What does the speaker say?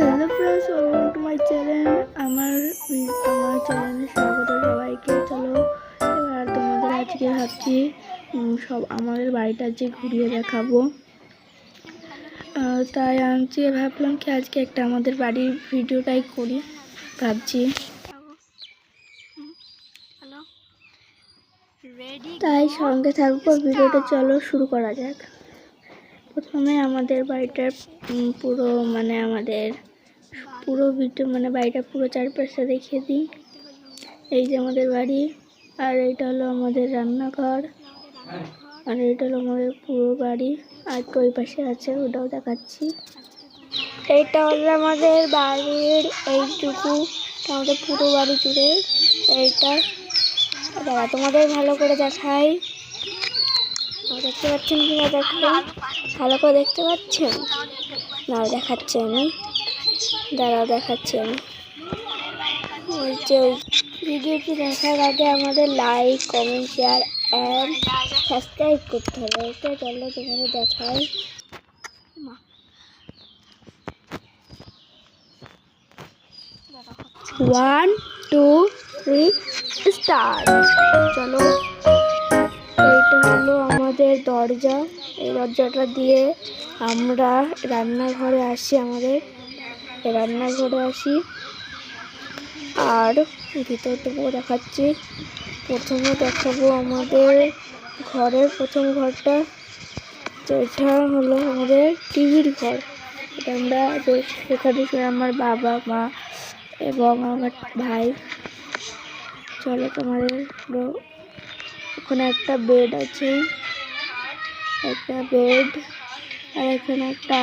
Hello friends welcome to my channel আমার আমার চ্যানেলে স্বাগত সবাইকে। চলো, এবার তোমাদের আজকে ভাবছি সব আমাদের বাড়িটা যে ঘুরিয়ে দেখাবো। তাই আনছি, ভাবলাম কি আজকে একটা আমাদের বাড়ির ভিডিওটাই করি, ভাবছি। তাই সঙ্গে থাকব ভিডিওটা চলো শুরু করা যাক। প্রথমে আমাদের বাড়িটার পুরো মানে আমাদের পুরো ভিডিও মানে বাড়িটা পুরো চারপাশটা দেখিয়ে দিই। এই যে আমাদের বাড়ি, আর এটা হলো আমাদের রান্নাঘর, আর এটা হলো আমাদের পুরো বাড়ি। আর ওই পাশে আছে, ওটাও দেখাচ্ছি। এইটা হলো আমাদের বাড়ির এইটুকু, আমাদের পুরো বাড়ি জুড়ে এইটা। দাঁড়া তোমাদের ভালো করে দেখাই। দেখতে পাচ্ছেন কি না দেখুন ভালো করে দেখতে পাচ্ছেন? না, দেখাচ্ছি আমি। দাঁড়াও, দেখাচ্ছি আমি। যে ভিডিওটি দেখার আগে আমাদের like comment share and subscribe করতে হবে, ওকে? চলো তোমাদের দেখাই। ওয়ান টু থ্রি স্টার চলো, এইটা হলো আমাদের দরজা। এই দরজাটা দিয়ে আমরা রান্নাঘরে আসি আমাদের। রান্নাঘরে আসি। আর ভিতরটুকু দেখাচ্ছি। প্রথমে দেখাবো আমাদের ঘরের প্রথম ঘরটা। তো এটা হলো আমাদের টিভির ঘর। এটা আমরা সেখানে আমার বাবা, মা এবং আমার ভাই। চলো তোমাদের ওখানে একটা বেড আছে। একটা বেড আর এখানে একটা